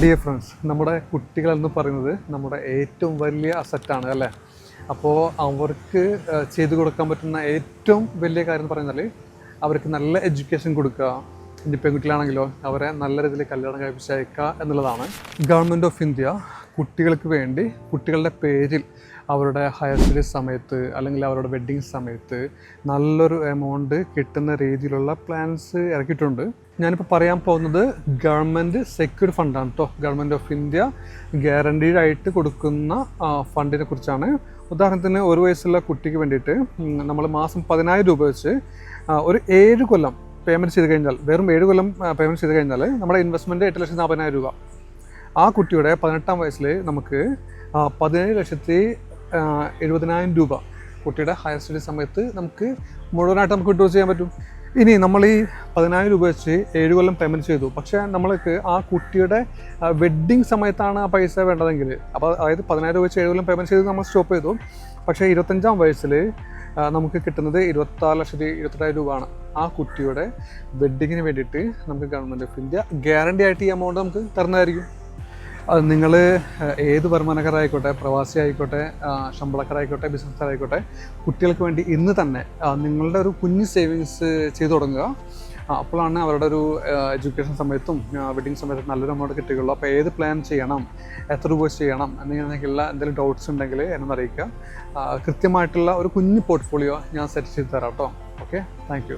Dear friends നമ്മുടെ കുട്ടികൾ എന്ന് പറയുന്നത് നമ്മുടെ ഏറ്റവും വലിയ അസറ്റാണ് അല്ലേ? അപ്പോൾ അവർക്ക് ചെയ്തു കൊടുക്കാൻ പറ്റുന്ന ഏറ്റവും വലിയ കാര്യം എന്ന് പറഞ്ഞാൽ അവർക്ക് നല്ല എഡ്യൂക്കേഷൻ കൊടുക്കുക ഇനി പെൺകുട്ടികളാണെങ്കിലോ അവരെ നല്ല രീതിയിൽ കല്യാണം കഴിപ്പിച്ച് അയക്കുക എന്നുള്ളതാണ്. ഗവൺമെന്റ് ഓഫ് ഇന്ത്യ കുട്ടികൾക്ക് വേണ്ടി കുട്ടികളുടെ പേരിൽ അവരുടെ ഹയർ സ്റ്റഡീസ് സമയത്ത് അല്ലെങ്കിൽ അവരുടെ വെഡ്ഡിങ് സമയത്ത് നല്ലൊരു എമൗണ്ട് കിട്ടുന്ന രീതിയിലുള്ള പ്ലാൻസ് ഇറക്കിയിട്ടുണ്ട്. ഞാനിപ്പോൾ പറയാൻ പോകുന്നത് ഗവൺമെന്റ് സെക്യൂർഡ് ഫണ്ടാണ് കേട്ടോ ഗവൺമെന്റ് ഓഫ് ഇന്ത്യ ഗ്യാരണ്ടീഡ് ആയിട്ട് കൊടുക്കുന്ന ഫണ്ടിനെ കുറിച്ചാണ്. ഉദാഹരണത്തിന് ഒരു വയസ്സുള്ള കുട്ടിക്ക് വേണ്ടിയിട്ട് നമ്മൾ മാസം പതിനായിരം രൂപ വെച്ച് ഒരു ഏഴ് കൊല്ലം പേയ്മെന്റ് ചെയ്ത് കഴിഞ്ഞാൽ വെറും ഏഴ് കൊല്ലം പേയ്മെന്റ് ചെയ്ത് കഴിഞ്ഞാൽ നമ്മുടെ ഇൻവെസ്റ്റ്മെന്റ് എട്ട് ലക്ഷത്തി നാൽപ്പതിനായിരം രൂപ. ആ കുട്ടിയുടെ പതിനെട്ടാം വയസ്സിൽ നമുക്ക് പതിനേഴ് ലക്ഷത്തി എഴുപതിനായിരം രൂപ കുട്ടിയുടെ ഹയർ സ്റ്റഡി സമയത്ത് നമുക്ക് മുഴുവനായിട്ട് നമുക്ക് വിഡ്രോ ചെയ്യാൻ പറ്റും. ഇനി നമ്മൾ ഈ പതിനായിരം രൂപ വെച്ച് ഏഴ് കൊല്ലം പേയ്മെന്റ് ചെയ്തു. പക്ഷേ നമ്മൾക്ക് ആ കുട്ടിയുടെ വെഡ്ഡിങ് സമയത്താണ് ആ പൈസ വേണ്ടതെങ്കിൽ. അപ്പോൾ അതായത് പതിനായിരം രൂപ വെച്ച് ഏഴ് കൊല്ലം പേയ്മെന്റ് ചെയ്ത് നമ്മൾ സ്റ്റോപ്പ് ചെയ്തു. പക്ഷേ ഇരുപത്തഞ്ചാം വയസ്സിൽ നമുക്ക് കിട്ടുന്നത് ഇരുപത്താറ് ലക്ഷത്തി ഇരുപത്തെട്ടായിരം രൂപയാണ്. ആ കുട്ടിയുടെ വെഡ്ഡിങ്ങിന് വേണ്ടിയിട്ട് നമുക്ക് ഗവൺമെന്റ് ഓഫ് ഇന്ത്യ ഗ്യാരണ്ടി ആയിട്ട് ഈ എമൗണ്ട് നമുക്ക് തരുന്നതായിരിക്കും. നിങ്ങൾ ഏത് വരുമാനക്കാരായിക്കോട്ടെ പ്രവാസി ആയിക്കോട്ടെ ശമ്പളക്കാരായിക്കോട്ടെ ബിസിനസ്സുകാരായിക്കോട്ടെ കുട്ടികൾക്ക് വേണ്ടി ഇന്ന് തന്നെ നിങ്ങളുടെ ഒരു കുഞ്ഞ് സേവിങ്സ് ചെയ്തു തുടങ്ങുക. അപ്പോഴാണ് അവരുടെ ഒരു എഡ്യൂക്കേഷൻ സമയത്തും വെഡിങ് സമയത്തും നല്ലൊരു എമൗണ്ട് കിട്ടുകയുള്ളൂ അപ്പോൾ ഏത് പ്ലാൻ ചെയ്യണം എത്ര രൂപ ചെയ്യണം എന്നിങ്ങനെയൊക്കെയുള്ള എന്തെങ്കിലും ഡൗട്ട്സ് ഉണ്ടെങ്കിൽ എന്നെ അറിയിക്കുക. കൃത്യമായിട്ടുള്ള ഒരു കുഞ്ഞ് പോർട്ട്ഫോളിയോ ഞാൻ സെറ്റ് ചെയ്ത് തരാം കേട്ടോ. Okay thank